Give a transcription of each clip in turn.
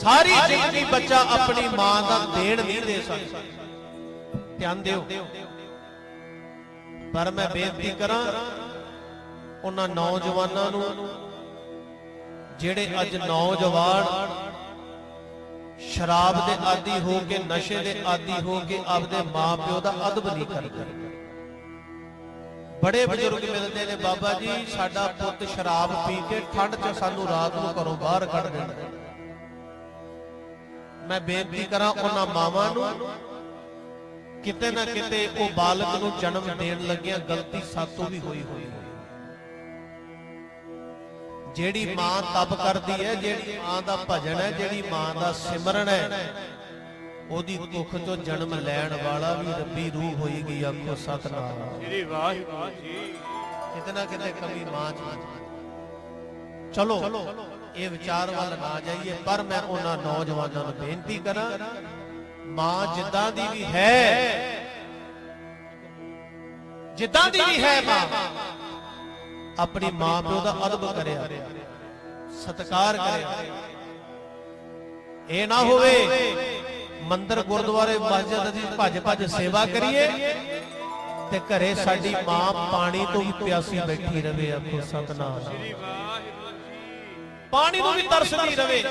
ਸਾਰੀ ਜ਼ਿੰਦਗੀ ਬੱਚਾ ਆਪਣੀ ਮਾਂ ਦਾ ਦੇਣ ਨਹੀਂ ਦੇ ਸਕਦਾ। ਧਿਆਨ ਦਿਓ। ਪਰ ਮੈਂ ਬੇਨਤੀ ਕਰਾਂ, ਉਹਨਾਂ ਨੌਜਵਾਨਾਂ ਨੂੰ, ਜਿਹੜੇ ਅੱਜ ਨੌਜਵਾਨ ਸ਼ਰਾਬ ਦੇ ਆਦੀ ਹੋ ਕੇ, ਨਸ਼ੇ ਦੇ ਆਦੀ ਹੋ ਕੇ ਆਪਦੇ ਮਾਪਿਓ ਦਾ ਅਦਬ ਨਹੀਂ ਕਰਦੇ। ਬੜੇ ਬਜ਼ੁਰਗ ਮਿਲਦੇ ਨੇ, ਬਾਬਾ ਜੀ, ਸਾਡਾ ਪੁੱਤ ਸ਼ਰਾਬ ਪੀ ਕੇ ਠੰਡ 'ਚ ਸਾਨੂੰ ਰਾਤ ਨੂੰ ਘਰੋਂ ਬਾਹਰ ਕੱਢ ਦਿੰਦਾ। ਮੈਂ ਬੇਨਤੀ ਕਰਾਂ ਉਹਨਾਂ ਮਾਵਾਂ ਨੂੰ ਕਿਤੇ ਨਾ ਕਿਤੇ ਉਹ ਬਾਲਕ ਨੂੰ ਜਨਮ ਦੇਣ ਲੱਗਿਆਂ ਗਲਤੀ ਸਾਤੋਂ ਵੀ ਹੋਈ ਹੋਈ ਹੈ। ਜਿਹੜੀ ਮਾਂ ਤਪ ਕਰਦੀ ਹੈ ਜਿਹੜੀ ਮਾਂ ਦਾ ਭਜਨ ਹੈ ਜਿਹੜੀ ਮਾਂ ਦਾ ਸਿਮਰਨ ਹੈ ਉਹਦੀ ਕੁੱਖ ਤੋਂ ਜਨਮ ਲੈਣ ਵਾਲਾ ਵੀ ਰੱਬੀ ਰੂਹ ਹੋਏਗੀ ਆਖੋ ਸਤਨਾਮ। ਸ੍ਰੀ ਵਾਹਿਗੁਰੂ ਜੀ ਕਿਤੇ ਨਾ ਕਿਤੇ ਕਮੀ ਮਾਂ ਚ ਚਲੋ ਇਹ ਵਿਚਾਰ ਵੱਲ ਨਾ ਜਾਈਏ, ਪਰ ਮੈਂ ਉਹਨਾਂ ਨੌਜਵਾਨਾਂ ਨੂੰ ਬੇਨਤੀ ਕਰਾਂ, ਮਾਂ ਜਿੱਦਾਂ ਦੀ ਵੀ ਹੈ, ਜਿੱਦਾਂ ਦੀ ਵੀ ਹੈ ਮਾਂ, ਆਪਣੀ ਮਾਂ ਪਿਓ ਦਾ ਅਦਬ ਕਰਿਆ, ਸਤਿਕਾਰ ਕਰਿਆ। ਇਹ ਨਾ ਹੋਵੇ ਮੰਦਰ ਗੁਰਦੁਆਰੇ ਮਸਜਿਦ ਦੀ ਭੱਜ ਭੱਜ ਸੇਵਾ ਕਰੀਏ ਤੇ ਘਰੇ ਸਾਡੀ ਮਾਂ ਪਾਣੀ ਤੋਂ ਵੀ ਪਿਆਸੀ ਬੈਠੀ ਰਵੇ, ਆਖੋ ਸਤਨਾਮ। ਪਾਣੀ ਨੂੰ ਵੀ ਤਰਸਦੀ ਰਵੇ।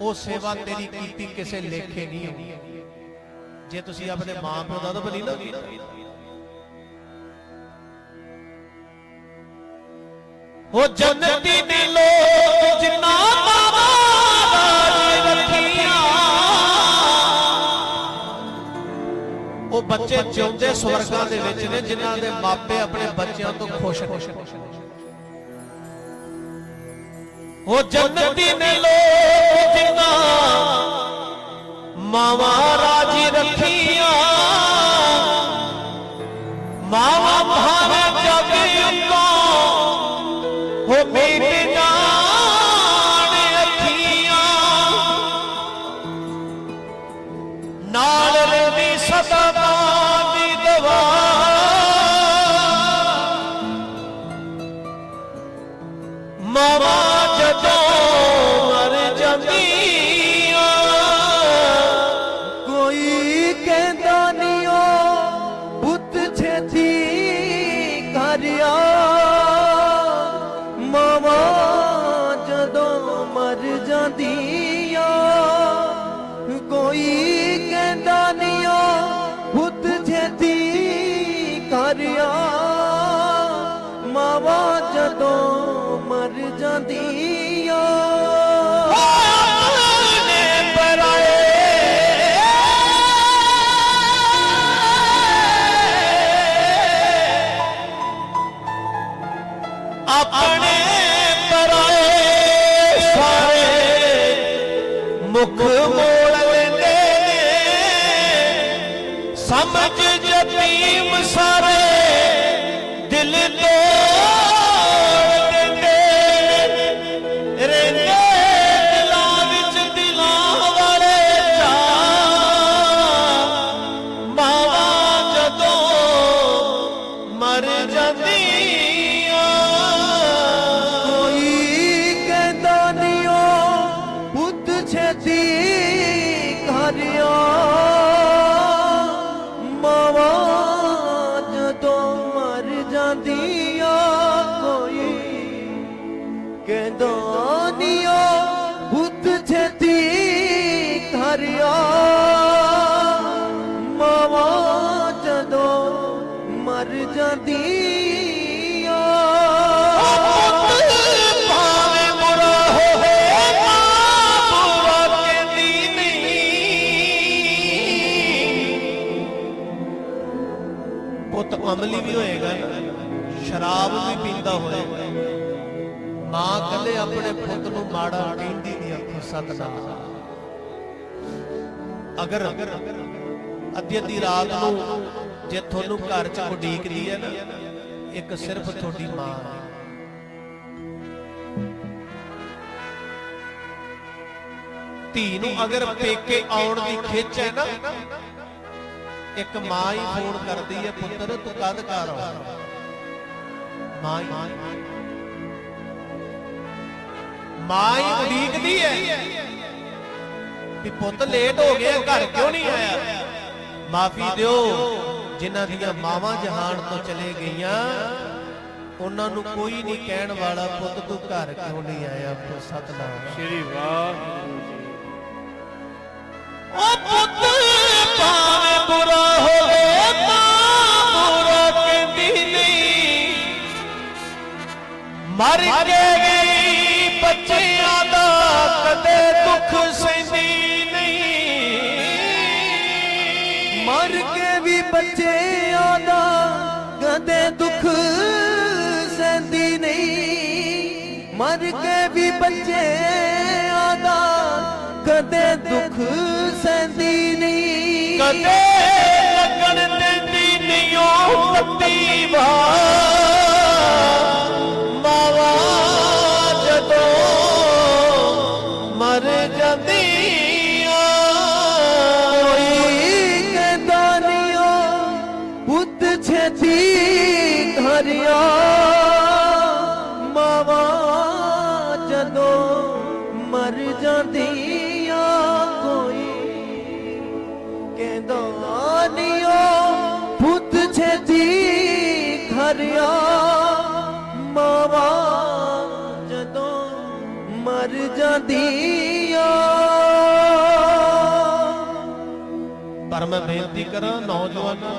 ਉਹ ਸੇਵਾ ਤੇਰੀ ਕੀਤੀ ਕਿਸੇ ਲੇਖੇ ਨਹੀਂ ਹੋਣੀ। ਜੇ ਤੁਸੀਂ ਆਪਣੇ ਮਾਂ ਪਿਓ ਦਾ ਅਦਬ ਨਹੀਂ ਨਾ। ਕੀਤਾ ਉਹ ਜੰਨਤੀ ਨੇ ਲੋਕ ਜਿੰਨਾ ਉਹ ਬੱਚੇ ਜਿਉਂਦੇ ਸਵਰਗਾਂ ਦੇ ਵਿੱਚ ਨੇ ਜਿਨ੍ਹਾਂ ਦੇ ਮਾਪੇ ਆਪਣੇ ਬੱਚਿਆਂ ਤੋਂ ਖੁਸ਼ ਨੇ। ਉਹ ਜੰਨਤੀ ਨੇ ਲੋਕ ਜਿੰਨਾ ਮਾਵਾ ਰਾਜੀ ਰੱਖੀਆਂ। ਮਾਵਾ ਭਾਵੇਂ ਜਦੋਂ ਮਰ ਜਾਂਦੀਆਂ। ਕੋਈ ਕਹਿੰਦਾ ਨਹੀਂ ਓ ਪੁੱਤ ਛੇਤੀ ਕਰਿਆ ਮਾਵਾ ਜਦੋਂ ਮਰ ਜਾਂਦੀਆਂ, ਕੋਈ ਕਹਿੰਦਾ ਨਹੀਂ ਓ ਪੁੱਤ ਛੇਤੀ ਕਰਿਆ ਮਾਵਾ ਜਦੋਂ ਮਰ ਆਪਣੇ ਪਰਾਏ ਸਾਰੇ ਮੁਖ ਮੋੜ ਲੈਂਦੇ ਸਮਝ ਯਤੀਮ ਸਾਰੇ ਮਰ ਜਾਂਦੀਆਂ ਕੋਈ ਕਹਿੰਦਾ ਨਹੀਂ ਓ ਪੁੱਤ ਛੇਤੀ ਕਰਿਆ ਮਾਵਾ ਜਦੋਂ ਮਰ ਜਾਂਦੀਆਂ ਭਾਵੇਂ ਬੁਰਾ ਹੋਵੇ ਨਹੀਂ ਸ਼ਰਾਬ ਵੀ ਪੀਂਦਾ ਹੋਏਗਾ ਮਾਂ ਕਦੇ ਆਪਣੇ ਪੁੱਤ ਨੂੰ ਮਾੜਾ ਕਹਿੰਦੀ ਨਹੀਂ ਆਖੋ, ਸਤਨਾਮ। ਅਗਰ ਅੱਧੀ ਅੱਧੀ ਰਾਤ ਨੂੰ ਜੇ ਤੁਹਾਨੂੰ ਘਰ ਚ ਉਡੀਕਦੀ ਹੈ ਨਾ, ਇੱਕ ਸਿਰਫ ਤੁਹਾਡੀ ਮਾਂ ਹੈ। ਧੀ ਨੂੰ ਅਗਰ ਪੇਕੇ ਆਉਣ ਦੀ ਖਿੱਚ ਹੈ ਨਾ, ਇੱਕ ਮਾਂ ਹੀ ਫੋਨ ਕਰਦੀ ਹੈ, ਪੁੱਤਰ, ਤੂੰ ਕਦ ਘਰ ਆਉਣਾ? ਮਾਂ ਹੀ ਮਾਂ ਹੀ ਉਡੀਕਦੀ ਹੈ ਵੀ ਪੁੱਤ ਲੇਟ ਹੋ ਗਿਆ ਘਰ ਕਿਉਂ ਨਹੀਂ ਆਇਆ? ਮਾਫੀ ਦਿਓ ਜਿਨ੍ਹਾਂ ਦੀਆਂ ਮਾਵਾਂ ਜਹਾਨ ਤੋਂ ਚਲੇ ਗਈਆਂ ਉਹਨਾਂ ਨੂੰ ਕੋਈ ਨਹੀਂ ਕਹਿਣ ਵਾਲਾ ਪੁੱਤ ਤੂੰ ਘਰ ਕਿਉਂ ਨਹੀਂ ਆਇਆ ਪੁੱਤ ਸਤਨਾਮ। ਸ੍ਰੀ ਵਾਹਿਗੁਰੂ ਜੀ। ਉਹ ਪੁੱਤ ਭਾਵੇਂ ਬੁਰਾ ਹੋਵੇ ਮਰ ਕੇ ਗਈ ਬੱਚਿਆਂ ਦਾ ਕਦੇ ਦੁੱਖ ਸਹਿੰਦੀ ਨਹੀਂ। ਮਰ ਕੇ ਵੀ ਬੱਚਿਆਂ ਦਾ ਕਦੇ ਦੁੱਖ ਸਹਿੰਦੀ ਨਹੀਂ। ਮਰ ਕੇ ਵੀ ਬੱਚਿਆਂ ਦਾ ਕਦੇ ਦੁੱਖ ਸਹਿੰਦੀ ਨਹੀਂ। ਕਦੇ ਪੁੱਤ ਘਰਿਆ ਮਾਵਾ ਜਦੋਂ ਮਰ ਜਾਂਦੀਆਂ। ਪਰ ਮੈਂ ਬੇਨਤੀ ਕਰਾਂ ਨੌਜਵਾਨਾਂ,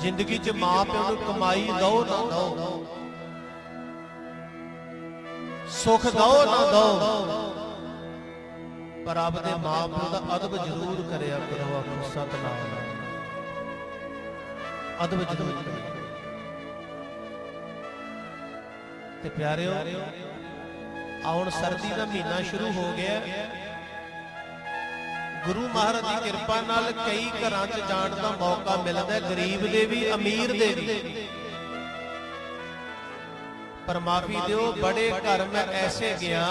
ਜ਼ਿੰਦਗੀ 'ਚ ਮਾਂ ਪਿਓ ਨੂੰ ਕਮਾਈ ਦਿਓ ਨਾ ਦਿਓ। ਸੁੱਖ ਦਿਓ ਨਾ ਦਿਓ। ਪਰ ਆਪਦੇ ਮਾਂ ਪਿਓ ਦਾ ਅਦਬ ਜ਼ਰੂਰ ਕਰਿਆ ਕਰੋ ਆਪੋ ਸਤਨਾਮ। ਅਦਬ ਜ਼ਰੂਰ ਤੇ ਪਿਆਰਿਓ, ਆਉਣ ਸਰਦੀ ਦਾ ਮਹੀਨਾ ਸ਼ੁਰੂ ਹੋ ਗਿਆ ਗੁਰੂ ਮਹਾਰਾਜ ਦੀ ਕਿਰਪਾ ਨਾਲ ਕਈ ਘਰਾਂ 'ਚ ਜਾਣ ਦਾ ਮੌਕਾ ਮਿਲਦਾ ਗਰੀਬ ਦੇ ਵੀ, ਅਮੀਰ ਦੇ ਵੀ। ਪਰ ਮਾਫੀ ਦਿਓ, ਬੜੇ ਘਰ ਮੈਂ ਐਸੇ ਗਿਆ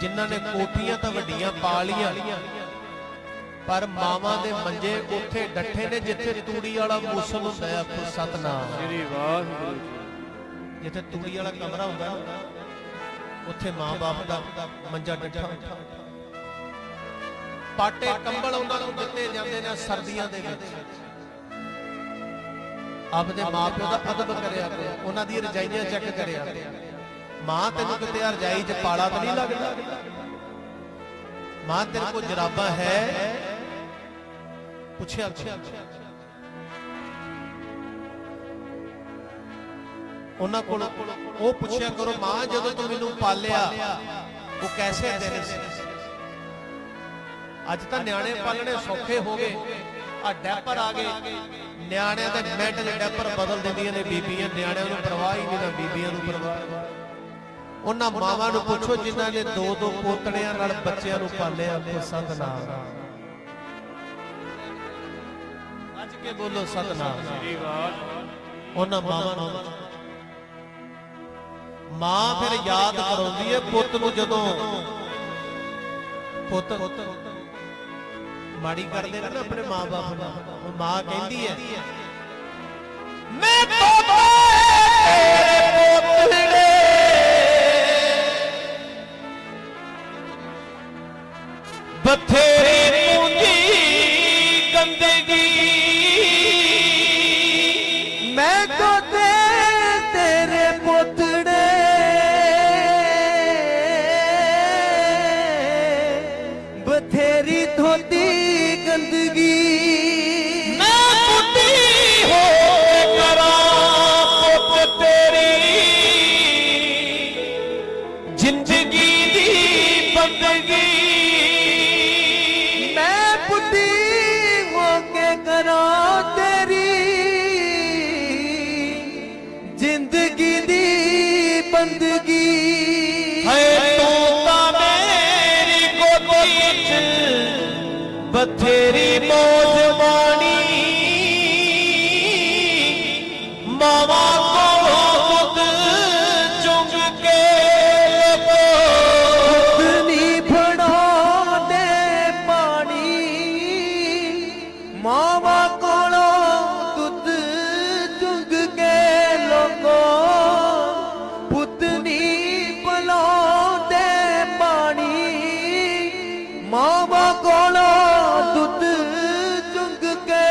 ਜਿਨ੍ਹਾਂ ਨੇ ਕੋਠੀਆਂ ਤਾਂ ਵੱਡੀਆਂ ਪਾ ਲੀਆਂ ਪਰ ਮਾਵਾਂ ਦੇ ਮੰਜੇ ਉੱਥੇ ਡੱਠੇ ਨੇ ਜਿੱਥੇ ਤੂੜੀ ਵਾਲਾ ਮੌਸਮ ਹੁੰਦਾ ਹੈ ਆਪੋ ਸਤਨਾਮ। ਸ੍ਰੀ ਵਾਹਿਗੁਰੂ ਜੀ। ਜਿੱਥੇ ਤੂੜੀ ਵਾਲਾ ਕਮਰਾ ਹੁੰਦਾ ਉੱਥੇ ਮਾਂ-ਬਾਪ ਦਾ ਮੰਜਾ ਡੱਠਾ ਪਾਟੇ ਕੰਬਲ ਉਹਨਾਂ ਨੂੰ ਦਿੱਤੇ ਜਾਂਦੇ ਨੇ ਸਰਦੀਆਂ ਦੇ ਵਿੱਚ। ਆਪਦੇ ਮਾਪਿਓ ਦਾ ਅਦਬ ਕਰਿਆ ਕਰੋ ਉਹਨਾਂ ਦੀ ਰਜਾਈਆਂ ਚੈੱਕ ਕਰਿਆ ਕਰੋ ਮਾਂ ਤੈਨੂੰ ਕਿਤੇ ਰਜਾਈ 'ਚ ਪਾਲਾ ਤਾਂ ਨਹੀਂ ਲੱਗਦਾ? ਮਾਂ ਤੇਰੇ ਕੋਲ ਜਰਾਬਾ ਹੈ। ਪੁੱਛਿਆ ਕਰੋ। ਉਹਨਾਂ ਕੋਲ ਉਹ ਪੁੱਛਿਆ ਕਰੋ, ਮਾਂ, ਜਦੋਂ ਤੂੰ ਮੈਨੂੰ ਪਾਲਿਆ, ਉਹ ਕੈਸੇ ਤੇਰੇ ਸੀ? ਅੱਜ ਤਾਂ ਨਿਆਣੇ ਪਾਲਣੇ ਸੌਖੇ ਹੋ ਗਏ। ਆ ਡੈਪਰ ਆ ਗਏ। ਨਿਆਣਿਆਂ ਦੇ ਮਿੰਟ 'ਚ ਡੈਪਰ ਬਦਲ ਦਿੰਦੀਆਂ ਨੇ ਬੀਬੀਆਂ। ਨਿਆਣਿਆਂ ਨੂੰ ਪਰਵਾਹ ਹੀ ਨਹੀਂ ਨਾ ਬੀਬੀਆਂ ਨੂੰ ਪਰਵਾਹ। ਉਹਨਾਂ ਮਾਵਾਂ ਨੂੰ ਪੁੱਛੋ ਜਿਨ੍ਹਾਂ ਨੇ ਦੋ ਦੋ ਪੋਤੜਿਆਂ ਨਾਲ ਬੱਚਿਆਂ ਨੂੰ ਪਾਲਿਆ ਕੋ ਸਤਨਾਮ। ਅੱਜ ਕੇ ਬੋਲੋ ਸਤਨਾਮ। ਸ੍ਰੀ ਵਾਹਿਗੁਰੂ ਉਹਨਾਂ ਮਾਵਾਂ ਨੂੰ ਮਾਂ ਫਿਰ ਯਾਦ ਕਰਾਉਂਦੀ ਹੈ ਪੁੱਤ ਨੂੰ ਜਦੋਂ ਪੁੱਤ ਮਾੜੀ ਕਰਦੇ ਨੇ ਨਾ ਆਪਣੇ ਮਾਂ-ਬਾਪ ਨੂੰ। ਉਹ ਮਾਂ ਕਹਿੰਦੀ ਹੈ ਮੈਂ ਤੋਬਾ ਤੇਰੇ ਬਥੇਰੀ ਪੂੰਜੀ ਗੰਦਗੀ ਮਾਵਾ ਕੋਲੋਂ ਦੁੱਧ ਚੁੰਗ ਕੇ ਲੋਕੋ ਪੁੱਤਨੀ ਪਲਾਉਂਦੇ ਪਾਣੀ। ਮਾਵਾ ਕੋਲੋਂ ਦੁੱਧ ਚੁੰਗ ਕੇ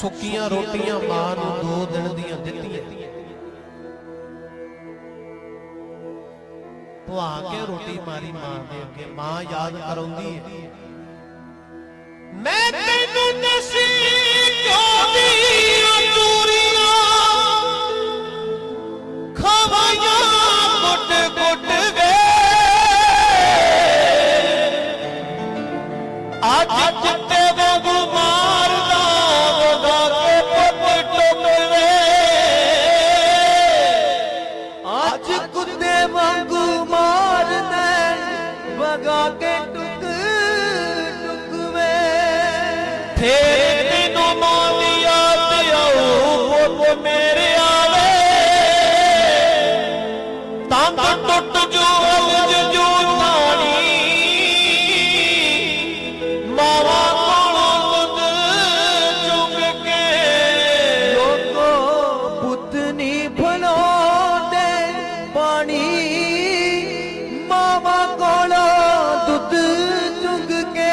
ਸੁੱਕੀਆਂ ਰੋਟੀਆਂ ਮਾਂ ਨੂੰ ਦੋ ਦਿਨ ਦੀਆਂ ਦਿੱਤੀਆਂ। ਭਵਾ ਕੇ ਰੋਟੀ ਮਾਰੀ ਮਾਂ ਦੇ ਅੱਗੇ। ਮਾਂ ਯਾਦ ਕਰਾਉਂਦੀ ਹੈ ਮੈਂ ਫੇਰ ਤੈਨੂੰ ਮਾਂ ਦੀ ਯਾਦ ਆਊ ਪੁੱਤ ਮੇਰੇ ਆਵੇ ਤੰਗ ਟੁੱਟ ਜੋ ਅਲਜ ਜੋ ਥਾਣੀ ਮਾਵਾ ਕੋਲੋਂ ਦੁੱਧ ਚੁੰਗ ਕੇ ਲੋਕੋ ਪੁੱਤ ਨਹੀਂ ਭਲੋਦੇ ਪਾਣੀ ਮਾਵਾ ਕੋਲੋਂ ਦੁੱਧ ਚੁੰਗ ਕੇ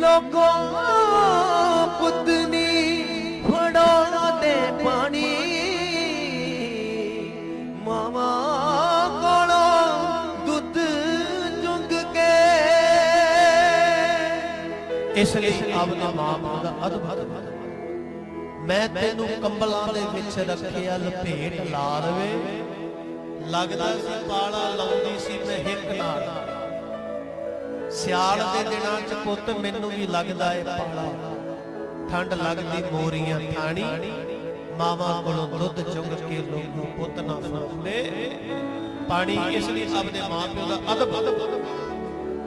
ਲੋਕੋ ਇਸ ਲਈ ਆਪਣੀ ਮਾਂ ਬਾਪ ਦਾ ਅਦਬ ਮੈਂ ਤੈਨੂੰ ਕੰਬਲਾਂ ਦੇ ਵਿੱਚ ਰੱਖਿਆ, ਲਪੇਟ ਲਾ ਰਵੇ ਲੱਗਦਾ ਸੀ ਪਾਲਾ ਲਾਉਂਦੀ ਸੀ ਮੈਂ ਹਿੱਕ ਨਾਲ। ਸਿਆਲ ਦੇ ਦਿਨਾਂ 'ਚ ਪੁੱਤ ਮੈਨੂੰ ਵੀ ਲੱਗਦਾ ਏ ਪਾਲਾ। ਠੰਡ ਲੱਗਦੀ ਮੋਰੀਆਂ ਠਾਣੀ ਮਾਵਾ ਕੋਲੋਂ ਦੁੱਧ ਚੁੰਗ ਕੇ ਲੋਕੋ ਪੁੱਤ ਨਾ ਫੁੱਲੇ ਪਾਣੀ ਇਸ ਲਈ ਆਪਣੇ ਮਾਂ ਪਿਓ ਦਾ ਅਦਬ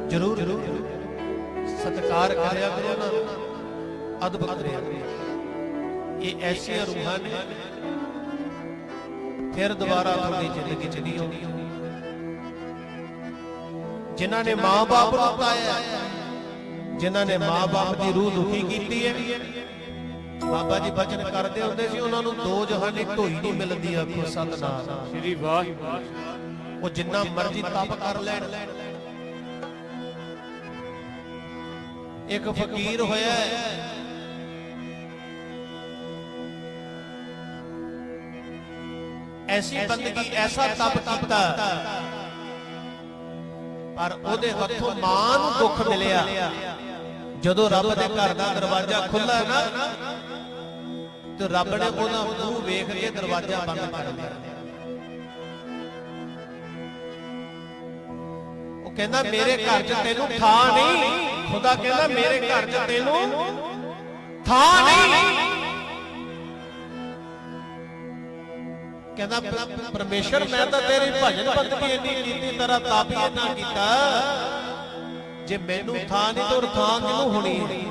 ਜ਼ਰੂਰ। ਸਤਿਕਾਰ ਕਰਿਆ ਕਰੋ ਨਾ। ਅਦਬ ਕਰਿਆ ਕਰੋ। ਇਹ ਐਸੀਆਂ ਰੂਹਾਂ ਨੇ ਫਿਰ ਦੁਬਾਰਾ ਤੁਹਾਡੀ ਜ਼ਿੰਦਗੀ ਚ ਨਹੀਂ ਆਉਂਦੀਆਂ ਜਿਨ੍ਹਾਂ ਨੇ ਮਾਂ-ਬਾਪ ਨੂੰ ਪਾਇਆ ਜਿਨ੍ਹਾਂ ਨੇ ਮਾਂ-ਬਾਪ ਦੀ ਰੂਹ ਦੁਖੀ ਕੀਤੀ ਹੈ। ਬਾਬਾ ਜੀ ਬਚਨ ਕਰਦੇ ਹੁੰਦੇ ਸੀ ਉਹਨਾਂ ਨੂੰ ਦੋ ਜਹਾਨੀ ਢੋਈ ਨਹੀਂ ਮਿਲਦੀ ਆਖੋ ਸਤਨਾਮ। ਸ੍ਰੀ ਵਾਹਿਗੁਰੂ। ਉਹ ਜਿੰਨਾ ਮਰਜ਼ੀ ਤਪ ਕਰ ਲੈਣ। ਇੱਕ ਫਕੀਰ ਹੋਇਆ। ਐਸੀ ਬੰਦਗੀ ਐਸਾ ਤਪ ਕੀਤਾ। ਪਰ ਉਹਦੇ ਹੱਥੋਂ ਮਾਂ ਨੂੰ ਦੁੱਖ ਮਿਲਿਆ। ਜਦੋਂ ਰੱਬ ਦੇ ਘਰ ਦਾ ਦਰਵਾਜ਼ਾ ਖੁੱਲਾ ਨਾ ਤੇ ਰੱਬ ਨੇ ਉਹਦਾ ਮੂੰਹ ਵੇਖ ਕੇ ਦਰਵਾਜ਼ਾ ਬੰਦ ਕਰ ਲਿਆ ਕਹਿੰਦਾ ਮੇਰੇ ਘਰ 'ਚ ਤੈਨੂੰ ਥਾਂ ਨਹੀਂ। ਖੁਦਾ ਕਹਿੰਦਾ ਮੇਰੇ ਘਰ 'ਚ ਤੈਨੂੰ ਥਾਂ ਨਹੀਂ। ਕਹਿੰਦਾ ਪਰਮੇਸ਼ਰ ਮੈਂ ਤਾਂ ਤੇਰੀ ਭਜਨ ਬੰਦਗੀ ਇੰਨੀ ਕੀਤੀ ਤੇਰਾ ਤਾਪ ਇੰਨਾ ਕੀਤਾ। ਜੇ ਮੈਨੂੰ ਥਾਂ ਨਹੀਂ ਤਾਂ ਹੋਰ ਥਾਂ ਕਿਹਨੂੰ ਹੋਣੀ?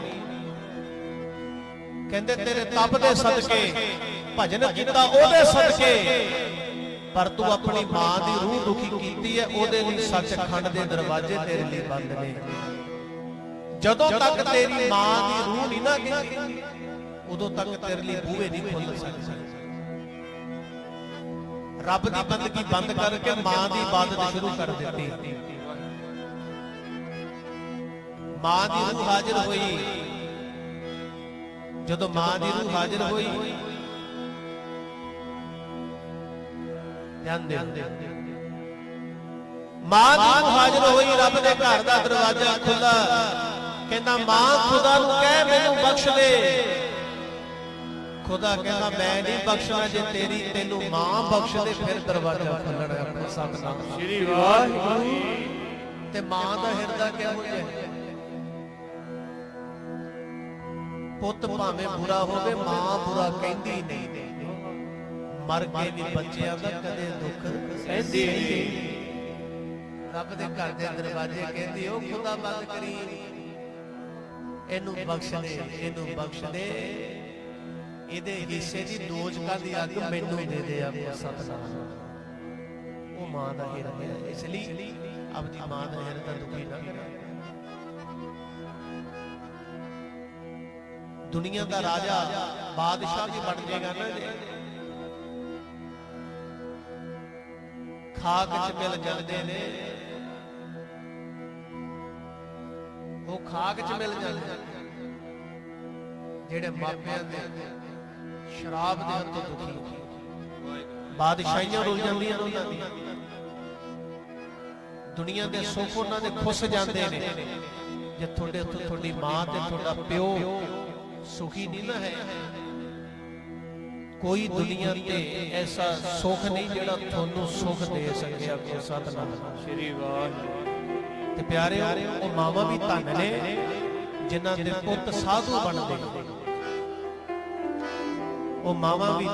ਕਹਿੰਦੇ ਤੇਰੇ ਤਪ ਦੇ ਸਦਕੇ ਭਜਨ ਕੀਤਾ ਉਹਦੇ ਸਦਕੇ। ਪਰ ਤੂੰ ਆਪਣੀ ਮਾਂ ਦੀ ਰੂਹ ਦੁਖੀ ਕੀਤੀ ਹੈ, ਉਹਦੇ ਲਈ ਸੱਚਖੰਡ ਦੇ ਦਰਵਾਜ਼ੇ ਤੇਰੇ ਲਈ ਬੰਦ ਨੇ। ਜਦੋਂ ਤੱਕ ਤੇਰੀ ਮਾਂ ਦੀ ਰੂਹ ਨਹੀਂ ਨਾ ਗਈ ਉਦੋਂ ਤੱਕ ਤੇਰੇ ਲਈ ਬੂਹੇ ਨਹੀਂ ਖੁੱਲ ਸਕਦੇ। ਰੱਬ ਦੀ ਬੰਦਗੀ ਬੰਦ ਕਰਕੇ ਮਾਂ ਦੀ ਇਬਾਦਤ ਸ਼ੁਰੂ ਕਰ ਦਿੱਤੀ। ਮਾਂ ਦੀ ਰੂਹ ਹਾਜ਼ਰ ਹੋਈ। ਜਦੋਂ ਮਾਂ ਦੀ ਰੂਹ ਹਾਜ਼ਰ ਹੋਈ ਧਿਆਨ ਦੇ ਮਾਂ ਦੀ ਹਾਜ਼ਰ ਹੋਈ ਰੱਬ ਦੇ ਘਰ ਦਾ ਦਰਵਾਜ਼ਾ ਖੁੱਲਾ ਕਹਿੰਦਾ ਮਾਂ ਖੁਦਾ ਨੂੰ ਕਹਿ ਮੈਨੂੰ ਬਖਸ਼ ਦੇ। ਖੁਦਾ ਕਹਿੰਦਾ ਮੈਂ ਨਹੀਂ ਬਖਸ਼ਣਾ ਜੇ ਤੇਰੀ ਤੈਨੂੰ ਮਾਂ ਬਖਸ਼ ਦੇ। ਫਿਰ ਦਰਵਾਜ਼ਾ ਖੁੱਲਣਾ ਆਪਣਾ ਸਤਨਾਮ। ਸ੍ਰੀ ਵਾਹਿਗੁਰੂ ਤੇ ਮਾਂ ਦਾ ਹਿਰਦਾ ਕਿਹੋ ਜਿਹਾ ਹੈ? ਪੁੱਤ ਭਾਵੇਂ ਬੁਰਾ ਹੋਵੇ ਮਾਂ ਬੁਰਾ ਕਹਿੰਦੀ ਨਹੀਂ। ਮਰ ਕੇ ਵੀ ਬੱਚਿਆਂ ਦਾ ਕਦੇ ਦੁੱਖ ਸਹਿੰਦੀ ਨਹੀਂ। ਰੱਬ ਦੇ ਘਰ ਦੇ ਦਰਵਾਜ਼ੇ ਕਹਿੰਦੀ, ਉਹ ਖੁਦਾ ਬੰਦ ਕਰੀ। ਇਹਨੂੰ ਬਖਸ਼ ਦੇ, ਇਹਨੂੰ ਬਖਸ਼ ਦੇ। ਇਹਦੇ ਹਿੱਸੇ ਦੀ ਦੋਜਕਾਂ ਦੀ ਅੱਗ ਮੈਨੂੰ ਦੇ ਦੇ, ਆਪੋ ਸਤਨਾਮ। ਉਹ ਮਾਂ ਦਾ ਹਿਰਦਾ ਹੈ। ਇਸ ਲਈ ਆਪਣੀ ਮਾਂ ਦਾ ਹਿਰਦਾ ਦੁਖੀ ਨਾ ਕਰੇ। ਦੁਨੀਆ ਦਾ ਰਾਜਾ ਬਾਦਸ਼ਾਹ ਵੀ ਬਣ ਜਾਏਗਾ ਨਾ ਜੇ। ਖਾਕ ਚ ਮਿਲ ਜਾਂਦੇ ਨੇ। ਉਹ ਖਾਕ ਚ ਮਿਲ ਜਾਂਦੇ ਨੇ। ਜਿਹੜੇ ਮਾਪਿਆਂ ਦੇ ਸ਼ਰਾਬ ਦੇ ਤੋਂ ਦੁਖੀ ਬਾਦਸ਼ਾਹੀਆਂ ਰੁੱਲ ਜਾਂਦੀਆਂ ਉਹਨਾਂ ਦੀਆਂ ਦੁਨੀਆ ਦੇ ਸੁੱਖ ਉਹਨਾਂ ਦੇ ਖੁੱਸ ਜਾਂਦੇ ਨੇ। ਜੇ ਤੁਹਾਡੇ ਉੱਤੇ ਤੁਹਾਡੀ ਮਾਂ ਤੇ ਤੁਹਾਡਾ ਪਿਓ ਸੁਖੀ ਨਹੀਂ ਨਾ ਹੈ ਕੋਈ ਦੁਨੀਆ ਤੇ ਐਸਾ ਸੁੱਖ ਨਹੀਂ ਜਿਹੜਾ ਤੁਹਾਨੂੰ ਸੁੱਖ ਦੇ ਸਕਿਆ ਕੋ ਸਤਨਾਮ। ਸ੍ਰੀ ਵਾਹਿਗੁਰੂ। ਤੇ ਪਿਆਰਿਓ ਉਹ ਮਾਵਾ ਵੀ ਧੰਨ ਨੇ ਜਿਨ੍ਹਾਂ ਦੇ ਪੁੱਤ ਸਾਧੂ ਬਣਦੇ ਉਹ ਮਾਵਾ ਵੀ